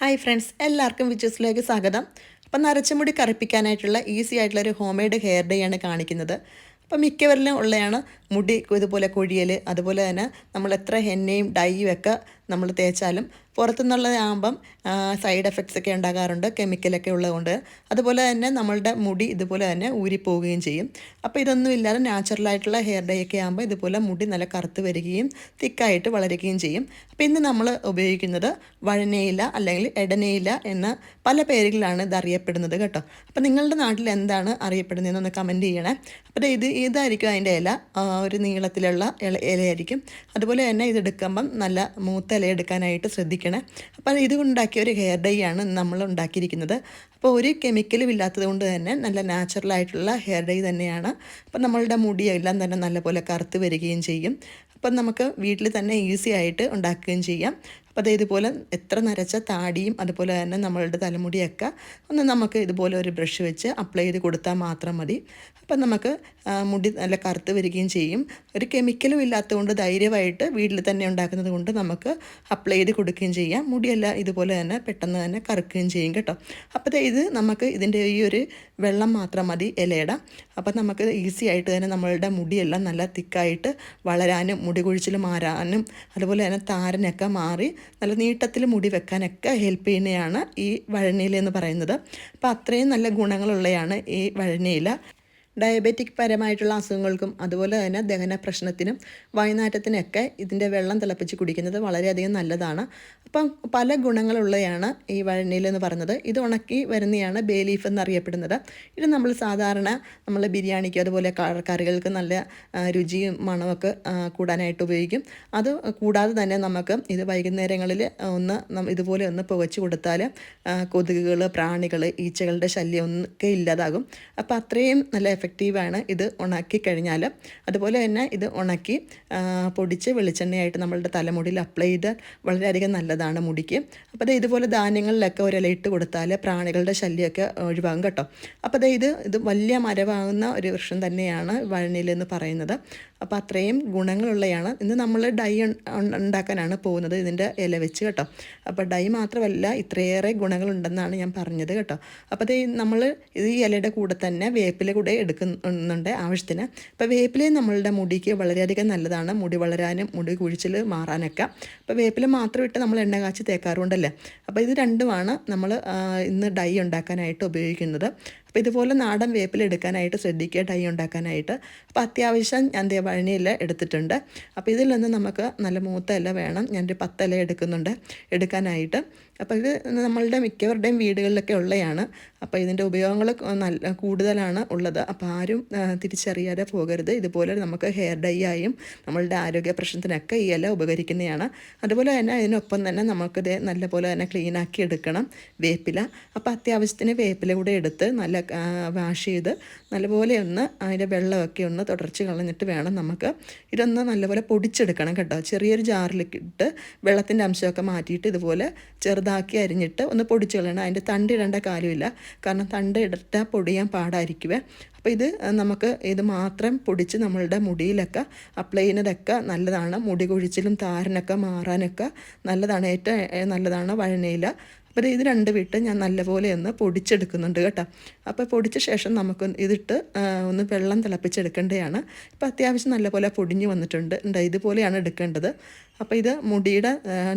Hi friends എല്ലാവർക്കും വിച്ചസിലേക്ക് സ്വാഗതം. അപ്പം നരച്ചമുടി കറുപ്പിക്കാനായിട്ടുള്ള ഈസി ആയിട്ടുള്ള ഒരു ഹോം മെയ്ഡ് ഹെയർ ഡേ ആണ് കാണിക്കുന്നത്. അപ്പം മിക്കവരിലും ഉള്ളതാണ് മുടി ഇതുപോലെ കൊഴിയൽ അതുപോലെ തന്നെ നമ്മൾ എത്ര എണ്ണയും ഡൈയും ഒക്കെ നമ്മൾ തേച്ചാലും പുറത്തുനിന്നുള്ളതാകുമ്പം സൈഡ് എഫക്ട്സ് ഒക്കെ ഉണ്ടാകാറുണ്ട് കെമിക്കലൊക്കെ ഉള്ളതുകൊണ്ട്. അതുപോലെ തന്നെ നമ്മളുടെ മുടി ഇതുപോലെ തന്നെ ഊരിപ്പോവുകയും ചെയ്യും. അപ്പോൾ ഇതൊന്നും ഇല്ലാതെ നാച്ചുറലായിട്ടുള്ള ഹെയർ ഡൈ ഒക്കെ ആകുമ്പോൾ ഇതുപോലെ മുടി നല്ല കറുത്ത് വരികയും തിക്കായിട്ട് വളരുകയും ചെയ്യും. അപ്പോൾ ഇന്ന് നമ്മൾ ഉപയോഗിക്കുന്നത് വഴനയില അല്ലെങ്കിൽ എടനയില എന്ന പല പേരുകളിലാണ് ഇത് അറിയപ്പെടുന്നത് കേട്ടോ. അപ്പോൾ നിങ്ങളുടെ നാട്ടിൽ എന്താണ് അറിയപ്പെടുന്നതെന്നൊന്ന് കമന്റ് ചെയ്യണേ. അപ്പോൾ ഇത് ഇതായിരിക്കും അതിന്റെ ഇല. ഒരു നീളത്തിലുള്ള ഇല ഇലയായിരിക്കും. അതുപോലെ തന്നെ ഇതെടുക്കുമ്പം നല്ല മൂത്ത ഇല എടുക്കാനായിട്ട് ശ്രദ്ധിക്കണേ. അപ്പോൾ ഇത് ഉണ്ടാക്കിയ ഒരു ഹെയർ ഡൈ ആണ് നമ്മൾ ഉണ്ടാക്കിയിരിക്കുന്നത്. അപ്പോൾ ഒരു കെമിക്കലും ഇല്ലാത്തത് കൊണ്ട് തന്നെ നല്ല നാച്ചുറൽ ആയിട്ടുള്ള ഹെയർ ഡൈ തന്നെയാണ്. അപ്പം നമ്മളുടെ മുടിയെല്ലാം തന്നെ നല്ലപോലെ കറുത്ത് വരികയും ചെയ്യും. അപ്പം നമുക്ക് വീട്ടിൽ തന്നെ ഈസി ആയിട്ട് ഉണ്ടാക്കുകയും ചെയ്യാം. അപ്പോൾ അത് ഇതുപോലെ എത്ര നരച്ച താടിയും അതുപോലെ തന്നെ നമ്മളുടെ തലമുടിയൊക്കെ ഒന്ന് നമുക്ക് ഇതുപോലെ ഒരു ബ്രഷ് വെച്ച് അപ്ലൈ ചെയ്ത് കൊടുത്താൽ മാത്രം മതി. അപ്പം നമുക്ക് മുടി നല്ല കറുത്ത് വരികയും ചെയ്യും. ഒരു കെമിക്കലും ഇല്ലാത്തതുകൊണ്ട് ധൈര്യമായിട്ട് വീട്ടിൽ തന്നെ ഉണ്ടാക്കുന്നത് കൊണ്ട് നമുക്ക് അപ്ലൈ ചെയ്ത് കൊടുക്കുകയും ചെയ്യാം. മുടിയെല്ലാം ഇതുപോലെ തന്നെ പെട്ടെന്ന് തന്നെ കറുക്കുകയും ചെയ്യും കേട്ടോ. അപ്പോൾ ഇത് നമുക്ക് ഇതിന്റെ ഈ ഒരു വെള്ളം മാത്രം മതി ഇലയുടെ. അപ്പം നമുക്ക് ഈസി ആയിട്ട് തന്നെ നമ്മളുടെ മുടിയെല്ലാം നല്ല തിക്കായിട്ട് വളരാനും മുടി കൊഴിച്ചിൽ മാറാനും അതുപോലെ തന്നെ താരനൊക്കെ മാറി നല്ല നീട്ടത്തിൽ മുടി വെക്കാനൊക്കെ ഹെൽപ്പ് ചെയ്യുന്നതാണ് ഈ വഴനയില എന്ന് പറയുന്നത്. അപ്പോൾ അത്രയും നല്ല ഗുണങ്ങളുള്ളതാണ് ഈ വഴനയില. ഡയബറ്റിക് പരമായിട്ടുള്ള അസുഖങ്ങൾക്കും അതുപോലെ തന്നെ ദഹന പ്രശ്നത്തിനും വയനാറ്റത്തിനൊക്കെ ഇതിന്റെ വെള്ളം തിളപ്പിച്ച് കുടിക്കുന്നത് വളരെയധികം നല്ലതാണ്. അപ്പം പല ഗുണങ്ങളുള്ളതാണ് ഈ വഴനയിൽ എന്ന് പറയുന്നത്. ഇത് ഉണക്കി വരുന്നതാണ് ബേ ലീഫ് എന്നറിയപ്പെടുന്നത്. ഇത് നമ്മൾ സാധാരണ നമ്മൾ ബിരിയാണിക്ക് അതുപോലെ കറികൾക്ക് നല്ല രുചിയും മണമൊക്കെ കൂടാനായിട്ട് ഉപയോഗിക്കും. അത് കൂടാതെ തന്നെ നമുക്ക് ഇത് വൈകുന്നേരങ്ങളിൽ ഒന്ന് ഇതുപോലെ ഒന്ന് പുകച്ച് കൊടുത്താൽ കൊതുകുകൾ പ്രാണികൾ ഈച്ചകളുടെ ശല്യം ഒക്കെ ഇല്ലാതാകും. അപ്പം അത്രയും നല്ല എഫക്റ്റീവാണ് ഇത് ഉണക്കി കഴിഞ്ഞാൽ അതുപോലെ തന്നെ ഇത് ഉണക്കി പൊടിച്ച് വെളിച്ചെണ്ണയായിട്ട് നമ്മളുടെ തലമുടിയിൽ അപ്ലൈ ചെയ്താൽ വളരെയധികം നല്ലതാണ് മുടിക്ക്. അപ്പോൾ അത് ഇതുപോലെ ധാന്യങ്ങളിലൊക്കെ ഒരില ഇട്ട് കൊടുത്താൽ പ്രാണികളുടെ ശല്യമൊക്കെ ഒഴിവാകും കേട്ടോ. അപ്പോൾ അത് ഇത് ഇത് വലിയ മരവാകുന്ന ഒരു വൃക്ഷം തന്നെയാണ് വഴനിൽ എന്ന് പറയുന്നത്. അപ്പോൾ അത്രയും ഗുണങ്ങളുള്ളതാണ് ഇന്ന് നമ്മൾ ഡൈ ഉണ്ടാക്കാനാണ് പോകുന്നത് ഇതിന്റെ ഇല വെച്ച് കേട്ടോ. അപ്പോൾ ഡൈ മാത്രമല്ല ഇത്രയേറെ ഗുണങ്ങളുണ്ടെന്നാണ് ഞാൻ പറഞ്ഞത് കേട്ടോ. അപ്പോൾ അത് നമ്മൾ ഈ ഇലയുടെ കൂടെ തന്നെ വേപ്പില കൂടെ എടുക്കുന്നുണ്ട് ആവശ്യത്തിന്. അപ്പോൾ വേപ്പില നമ്മളുടെ മുടിക്ക് വളരെയധികം നല്ലതാണ്. മുടി വളരാനും മുടി കുഴിച്ചിൽ മാറാനൊക്കെ. അപ്പോൾ വേപ്പില മാത്രം ഇട്ട് നമ്മൾ എണ്ണ കാച്ചി തേക്കാറുണ്ടല്ലേ? അപ്പോൾ ഇത് രണ്ടുമാണ് നമ്മൾ ഇന്ന് ഡൈ ഉണ്ടാക്കാനായിട്ട് ഉപയോഗിക്കുന്നത്. അപ്പോൾ ഇതുപോലെ നാടൻ വേപ്പിൽ എടുക്കാനായിട്ട് ശ്രദ്ധിക്കുക ടൈ ഉണ്ടാക്കാനായിട്ട്. അപ്പോൾ അത്യാവശ്യം ഞാൻ ദേ വഴനിയില എടുത്തിട്ടുണ്ട്. അപ്പോൾ ഇതിൽ നിന്ന് നമുക്ക് നല്ല മൂത്ത ഇല വേണം. ഞാനൊരു പത്തില എടുക്കുന്നുണ്ട് എടുക്കാനായിട്ട്. അപ്പോൾ ഇത് നമ്മളുടെ മിക്കവരുടെയും വീടുകളിലൊക്കെ ഉള്ളതാണ് അപ്പോൾ ഇതിന്റെ ഉപയോഗങ്ങൾ നല്ല കൂടുതലാണ് ഉള്ളത്. അപ്പോൾ ആരും തിരിച്ചറിയാതെ പോകരുത്. ഇതുപോലെ നമുക്ക് ഹെയർ ഡൈ ആയും നമ്മളുടെ ആരോഗ്യ പ്രശ്നത്തിനൊക്കെ ഈ ഇല ഉപകരിക്കുന്നതാണ്. അതുപോലെ തന്നെ അതിനൊപ്പം തന്നെ നമുക്കിത് നല്ലപോലെ തന്നെ ക്ലീനാക്കി എടുക്കണം വേപ്പില. അപ്പോൾ അത്യാവശ്യത്തിന് വേപ്പില കൂടെ എടുത്ത് നല്ല വാഷ് ചെയ്ത് നല്ലപോലെ ഒന്ന് അതിന്റെ വെള്ളമൊക്കെ ഒന്ന് തുടർച്ച് കളഞ്ഞിട്ട് വേണം നമുക്ക് ഇതൊന്ന് നല്ലപോലെ പൊടിച്ചെടുക്കണം കേട്ടോ. ചെറിയൊരു ജാറിലേക്ക് ഇട്ട് വെള്ളത്തിന്റെ അംശമൊക്കെ മാറ്റിയിട്ട് ഇതുപോലെ ചെറുതാക്കി അരിഞ്ഞിട്ട് ഒന്ന് പൊടിച്ച് കളയണം. അതിന്റെ തണ്ട് ഇടേണ്ട കാര്യമില്ല. കാരണം തണ്ട് ഇടട്ടാൽ പൊടിയാൻ പാടായിരിക്കുവേ. അപ്പോൾ ഇത് നമുക്ക് ഇത് മാത്രം പൊടിച്ച് നമ്മളുടെ മുടിയിലൊക്കെ അപ്ലൈ ചെയ്യുന്നതൊക്കെ നല്ലതാണ്. മുടി കൊഴിച്ചിലും താരനൊക്കെ മാറാനൊക്കെ നല്ലതാണ്. ഏറ്റവും നല്ലതാണ് വഴനയില. അപ്പോൾ ഇത് രണ്ട് വിട്ട് ഞാൻ നല്ലപോലെ ഒന്ന് പൊടിച്ചെടുക്കുന്നുണ്ട് കേട്ടോ. അപ്പോൾ പൊടിച്ച ശേഷം നമുക്ക് ഇതിട്ട് ഒന്ന് വെള്ളം തിളപ്പിച്ചെടുക്കേണ്ടതാണ്. ഇപ്പോൾ അത്യാവശ്യം നല്ലപോലെ പൊടിഞ്ഞ് വന്നിട്ടുണ്ട്. ഇതുപോലെയാണ് എടുക്കേണ്ടത്. അപ്പോൾ ഇത് മുടിയുടെ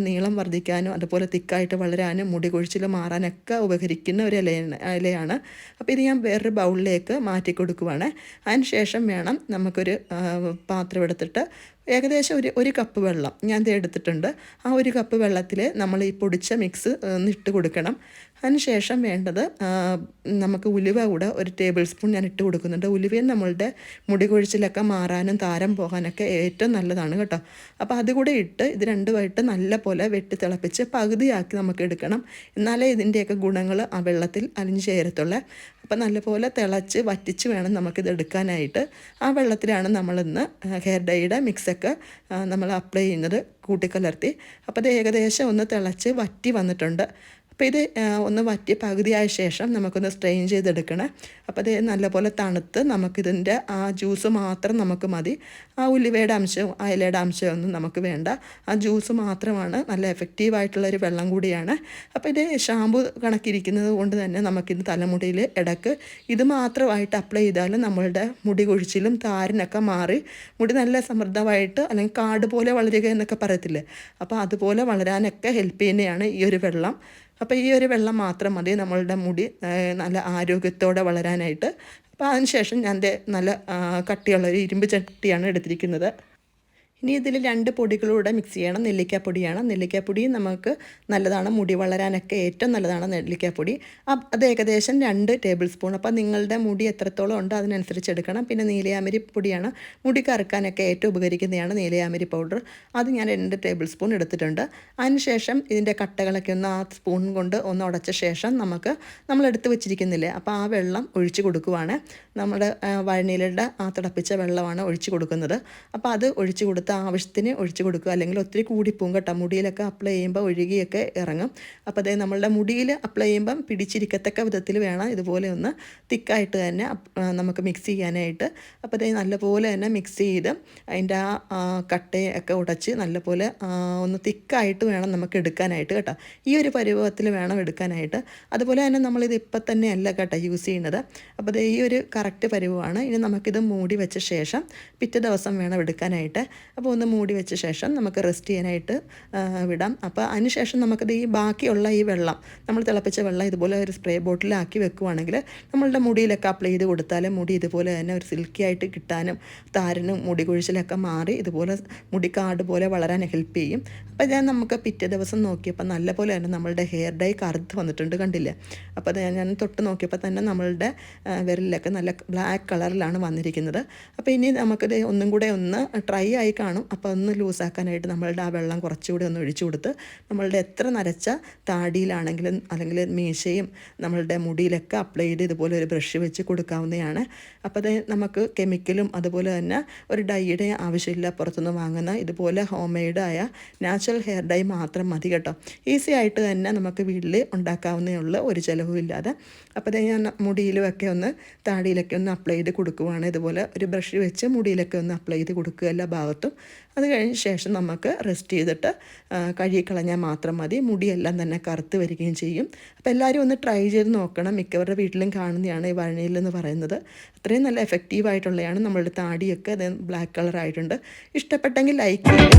നീളം വർദ്ധിക്കാനും അതുപോലെ തിക്കായിട്ട് വളരാനും മുടി കൊഴിച്ചിൽ മാറാനൊക്കെ ഉപകരിക്കുന്ന ഒരു ഇലയാണ് ഇലയാണ്. അപ്പോൾ ഇത് ഞാൻ വേറൊരു ബൗളിലേക്ക് മാറ്റി കൊടുക്കുവാണ്. അതിന് ശേഷം വേണം നമുക്കൊരു പാത്രം എടുത്തിട്ട് ഏകദേശം ഒരു ഒരു കപ്പ് വെള്ളം ഞാൻ ഇത് എടുത്തിട്ടുണ്ട്. ആ ഒരു കപ്പ് വെള്ളത്തിൽ നമ്മൾ ഈ പൊടിച്ച മിക്സ് ഇട്ട് കൊടുക്കണം. അതിനുശേഷം വേണ്ടത് നമുക്ക് ഉലുവ കൂടെ ഒരു ടേബിൾ സ്പൂൺ ഞാൻ ഇട്ട് കൊടുക്കുന്നുണ്ട്. ഉലുവയും നമ്മളുടെ മുടി കൊഴിച്ചിലൊക്കെ മാറാനും താരം പോകാനൊക്കെ ഏറ്റവും നല്ലതാണ് കേട്ടോ. അപ്പോൾ അതുകൂടെ ഇട്ട് ഇത് രണ്ടുമായിട്ട് നല്ല പോലെ വെട്ടി തിളപ്പിച്ച് പകുതിയാക്കി നമുക്ക് എടുക്കണം. എന്നാലേ ഇതിന്റെയൊക്കെ ഗുണങ്ങൾ ആ വെള്ളത്തിൽ അലിഞ്ഞു ചേരത്തുള്ളൂ. അപ്പോൾ നല്ലപോലെ തിളച്ച് വറ്റിച്ച് വേണം നമുക്കിത് എടുക്കാനായിട്ട്. ആ വെള്ളത്തിലാണ് നമ്മളിന്ന് ഹെയർ ഡൈയുടെ മിക്സൊക്കെ നമ്മൾ അപ്ലൈ ചെയ്യുന്നത് കൂട്ടിക്കലർത്തി. അപ്പോൾ അത് ഏകദേശം ഒന്ന് തിളച്ച് വറ്റി വന്നിട്ടുണ്ട്. അപ്പോൾ ഇത് ഒന്ന് വറ്റി പകുതിയായ ശേഷം നമുക്കൊന്ന് സ്ട്രെയിൻ ചെയ്തെടുക്കണം. അപ്പോൾ അത് നല്ലപോലെ തണുത്ത് നമുക്കിതിന്റെ ആ ജ്യൂസ് മാത്രം നമുക്ക് മതി. ആ ഉലുവയുടെ അംശവും ആ ഇലയുടെ അംശവും ഒന്നും നമുക്ക് വേണ്ട. ആ ജ്യൂസ് മാത്രമാണ് നല്ല എഫക്റ്റീവായിട്ടുള്ളൊരു വെള്ളം കൂടിയാണ്. അപ്പോൾ ഇത് ഷാമ്പു കണക്കിരിക്കുന്നത് കൊണ്ട് തന്നെ നമുക്കിത് തലമുടിയിൽ ഇടയ്ക്ക് ഇത് മാത്രമായിട്ട് അപ്ലൈ ചെയ്താൽ നമ്മളുടെ മുടി കൊഴിച്ചിലും താരനൊക്കെ മാറി മുടി നല്ല സമൃദ്ധമായിട്ട് അല്ലെങ്കിൽ കാട് പോലെ വളരുക എന്നൊക്കെ പറയത്തില്ലേ? അപ്പോൾ അതുപോലെ വളരാനൊക്കെ ഹെൽപ്പ് ചെയ്യുന്നതാണ് ഈ ഒരു വെള്ളം. അപ്പോൾ ഈ ഒരു വെള്ളം മാത്രം മതി നമ്മളുടെ മുടി നല്ല ആരോഗ്യത്തോടെ വളരാനായിട്ട്. അപ്പോൾ അതിനുശേഷം ഞാൻ നല്ല കട്ടിയുള്ള ഒരു ഇരുമ്പ് ചട്ടിയാണ് എടുത്തിരിക്കുന്നത്. ഇനി ഇതിൽ രണ്ട് പൊടികളൂടെ മിക്സ് ചെയ്യണം. നെല്ലിക്കാപ്പൊടിയാണ്. നെല്ലിക്കാപ്പൊടി നമുക്ക് നല്ലതാണ് മുടി വളരാനൊക്കെ ഏറ്റവും നല്ലതാണ് നെല്ലിക്കാപ്പൊടി. അത് ഏകദേശം രണ്ട് ടേബിൾ സ്പൂൺ അപ്പോൾ നിങ്ങളുടെ മുടി എത്രത്തോളം ഉണ്ട് അതിനനുസരിച്ച് എടുക്കണം. പിന്നെ നീലയാമരി പൊടിയാണ് മുടി കറുക്കാനൊക്കെ ഏറ്റവും ഉപകരിക്കുന്നതാണ് നീലയാമരി പൗഡർ അത് ഞാൻ രണ്ട് ടേബിൾ സ്പൂൺ എടുത്തിട്ടുണ്ട്. അതിനുശേഷം ഇതിന്റെ കട്ടകളൊക്കെ ഒന്ന് ആ സ്പൂൺ കൊണ്ട് ഒന്ന് ഉടച്ച ശേഷം നമുക്ക് നമ്മൾ എടുത്ത് വെച്ചിരിക്കുന്നില്ലേ അപ്പോൾ ആ വെള്ളം ഒഴിച്ചു കൊടുക്കുവാണ്. നമ്മുടെ വഴനീലയുടെ ആ തിളപ്പിച്ച വെള്ളമാണ് ഒഴിച്ചു കൊടുക്കുന്നത്. അപ്പോൾ അത് ഒഴിച്ചു കൊടുത്ത് ആവശ്യത്തിന് ഒഴിച്ചു കൊടുക്കുക. അല്ലെങ്കിൽ ഒത്തിരി കൂടിപ്പോവും കേട്ടോ. മുടിയിലൊക്കെ അപ്ലൈ ചെയ്യുമ്പോൾ ഒഴുകിയൊക്കെ ഇറങ്ങും. അപ്പോൾ അതായത് നമ്മളുടെ മുടിയിൽ അപ്ലൈ ചെയ്യുമ്പം പിടിച്ചിരിക്കത്തക്ക വിധത്തിൽ വേണം ഇതുപോലെ ഒന്ന് തിക്കായിട്ട് തന്നെ നമുക്ക് മിക്സ് ചെയ്യാനായിട്ട്. അപ്പോൾ അതായത് നല്ലപോലെ തന്നെ മിക്സ് ചെയ്ത് അതിന്റെ ആ കട്ടയൊക്കെ ഉടച്ച് നല്ലപോലെ ഒന്ന് തിക്കായിട്ട് വേണം നമുക്ക് എടുക്കാനായിട്ട് കേട്ടോ. ഈ ഒരു പരുവത്തിൽ വേണം എടുക്കാനായിട്ട്. അതുപോലെ തന്നെ നമ്മളിത് ഇപ്പം തന്നെ അല്ല കേട്ടോ യൂസ് ചെയ്യുന്നത്. അപ്പോൾ ഈ ഒരു കറക്റ്റ് പരുവമാണ്. ഇനി നമുക്കിത് മൂടി വെച്ച ശേഷം പിറ്റേ ദിവസം വേണം എടുക്കാനായിട്ട്. ഒന്ന് മൂടി വെച്ച ശേഷം നമുക്ക് റെസ്റ്റ് ചെയ്യാനായിട്ട് വിടാം. അപ്പോൾ അതിനുശേഷം നമുക്കത് ഈ ബാക്കിയുള്ള ഈ വെള്ളം നമ്മൾ തിളപ്പിച്ച വെള്ളം ഇതുപോലെ ഒരു സ്പ്രേ ബോട്ടിലാക്കി വെക്കുവാണെങ്കിൽ നമ്മളുടെ മുടിയിലൊക്കെ അപ്ലൈ ചെയ്ത് കൊടുത്താൽ മുടി ഇതുപോലെ തന്നെ ഒരു സിൽക്കി ആയിട്ട് കിട്ടാനും താരനും മുടി കൊഴിച്ചിലൊക്കെ മാറി ഇതുപോലെ മുടി കാട് പോലെ വളരാൻ ഹെൽപ്പ് ചെയ്യും. അപ്പോൾ ഞാൻ നമുക്ക് പിറ്റേ ദിവസം നോക്കിയപ്പോൾ നല്ല പോലെ തന്നെ നമ്മളുടെ ഹെയർ ഡൈ കറുത്ത് വന്നിട്ടുണ്ട് കണ്ടില്ലേ? അപ്പോൾ അത് ഞാൻ തൊട്ട് നോക്കിയപ്പോൾ തന്നെ നമ്മളുടെ വിരലിലൊക്കെ നല്ല ബ്ലാക്ക് കളറിലാണ് വന്നിരിക്കുന്നത്. അപ്പോൾ ഇനി നമുക്കത് ഒന്നും കൂടെ ഒന്ന് ട്രൈ ആയി കാണും. അപ്പോൾ ഒന്ന് ലൂസാക്കാനായിട്ട് നമ്മളുടെ ആ വെള്ളം കുറച്ചുകൂടി ഒന്ന് ഒഴിച്ചു കൊടുത്ത് നമ്മളുടെ എത്ര നരച്ച താടിയിലാണെങ്കിലും അല്ലെങ്കിൽ മീശയും നമ്മളുടെ മുടിയിലൊക്കെ അപ്ലൈ ചെയ്ത് ഇതുപോലെ ഒരു ബ്രഷ് വെച്ച് കൊടുക്കാവുന്നതാണ്. അപ്പോൾ അത് നമുക്ക് കെമിക്കലും അതുപോലെ തന്നെ ഒരു ഡൈയുടെ ആവശ്യമില്ല പുറത്തുനിന്ന് വാങ്ങുന്ന ഇതുപോലെ ഹോം മെയ്ഡായ നാച്ചുറൽ ഹെയർ ഡൈ മാത്രം മതി കേട്ടോ. ഈസി ആയിട്ട് തന്നെ നമുക്ക് വീട്ടിൽ ഉണ്ടാക്കാവുന്നേയുള്ള ഒരു ചിലവും ഇല്ലാതെ. അപ്പോൾ ഞാൻ മുടിയിലുമൊക്കെ ഒന്ന് താടിയിലൊക്കെ ഒന്ന് അപ്ലൈ ചെയ്ത് കൊടുക്കുവാണ്. ഇതുപോലെ ഒരു ബ്രഷ് വെച്ച് മുടിയിലൊക്കെ ഒന്ന് അപ്ലൈ ചെയ്ത് കൊടുക്കുക എല്ലാ ഭാഗത്തും. അത് കഴിഞ്ഞ ശേഷം നമുക്ക് റെസ്റ്റ് ചെയ്തിട്ട് കഴുകിക്കളഞ്ഞാൽ മാത്രം മതി. മുടിയെല്ലാം തന്നെ കറുത്ത് വരികയും ചെയ്യും. അപ്പോൾ എല്ലാവരും ഒന്ന് ട്രൈ ചെയ്ത് നോക്കണം. മിക്കവരുടെ വീട്ടിലും കാണുന്നതാണ് ഈ വഴനയിൽ എന്ന് പറയുന്നത്. അത്രയും നല്ല എഫക്റ്റീവ് ആയിട്ടുള്ളതാണ് നമ്മളുടെ താടിയൊക്കെ. അത് ബ്ലാക്ക് കളർ ആയിട്ടുണ്ട്. ഇഷ്ടപ്പെട്ടെങ്കിൽ ലൈക്ക് ചെയ്യുക.